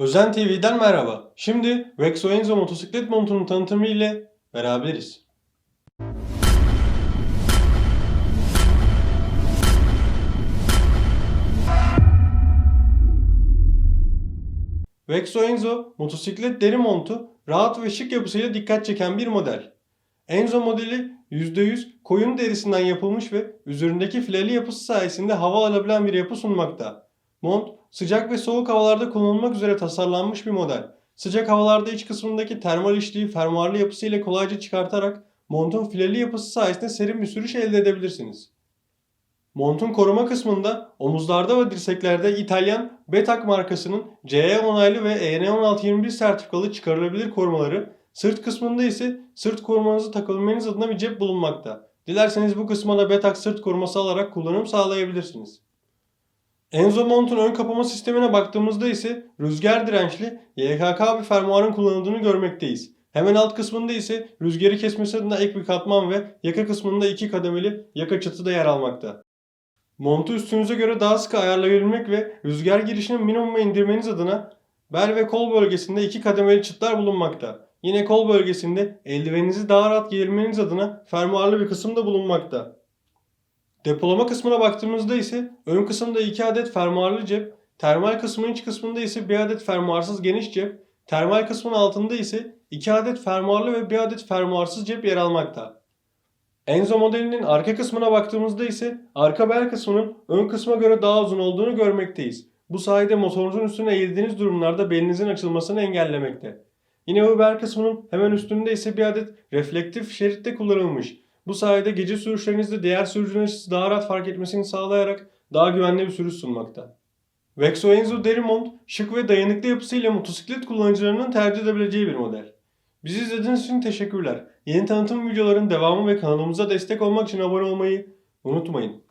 Özen TV'den merhaba. Şimdi Vexo Enzo motosiklet montunun tanıtımı ile beraberiz. Vexo Enzo motosiklet deri montu rahat ve şık yapısıyla dikkat çeken bir model. Enzo modeli %100 koyun derisinden yapılmış ve üzerindeki fileli yapısı sayesinde hava alabilen bir yapı sunmakta. Mont sıcak ve soğuk havalarda kullanılmak üzere tasarlanmış bir model. Sıcak havalarda iç kısmındaki termal işliği fermuarlı yapısı ile kolayca çıkartarak montun fileli yapısı sayesinde serin bir sürüş elde edebilirsiniz. Montun koruma kısmında omuzlarda ve dirseklerde İtalyan Betak markasının CE onaylı ve EN 1621 sertifikalı çıkarılabilir korumaları, sırt kısmında ise sırt korumanızı takabilmeniz adına bir cep bulunmakta. Dilerseniz bu kısma Betak sırt koruması alarak kullanım sağlayabilirsiniz. Enzo Mont'un ön kapama sistemine baktığımızda ise rüzgar dirençli YKK bir fermuarın kullanıldığını görmekteyiz. Hemen alt kısmında ise rüzgarı kesmesi adına ek bir katman ve yaka kısmında iki kademeli yaka çatı da yer almakta. Montu üstünüze göre daha sıkı ayarlayabilmek ve rüzgar girişini minimuma indirmeniz adına bel ve kol bölgesinde iki kademeli çıtlar bulunmakta. Yine kol bölgesinde eldiveninizi daha rahat giyirmeniz adına fermuarlı bir kısım da bulunmakta. Depolama kısmına baktığımızda ise ön kısımda 2 adet fermuarlı cep, termal kısmın iç kısmında ise 1 adet fermuarsız geniş cep, termal kısmın altında ise 2 adet fermuarlı ve 1 adet fermuarsız cep yer almakta. Enzo modelinin arka kısmına baktığımızda ise arka bel kısmının ön kısma göre daha uzun olduğunu görmekteyiz. Bu sayede motorunuzun üstüne eğildiğiniz durumlarda belinizin açılmasını engellemekte. Yine bu bel kısmının hemen üstünde ise bir adet reflektif şeritte kullanılmış. Bu sayede gece sürüşlerinizde diğer sürücülerin sizi daha rahat fark etmesini sağlayarak daha güvenli bir sürüş sunmakta. Vexo Enzo Derimont şık ve dayanıklı yapısıyla motosiklet kullanıcılarının tercih edebileceği bir model. Bizi izlediğiniz için teşekkürler. Yeni tanıtım videoların devamı ve kanalımıza destek olmak için abone olmayı unutmayın.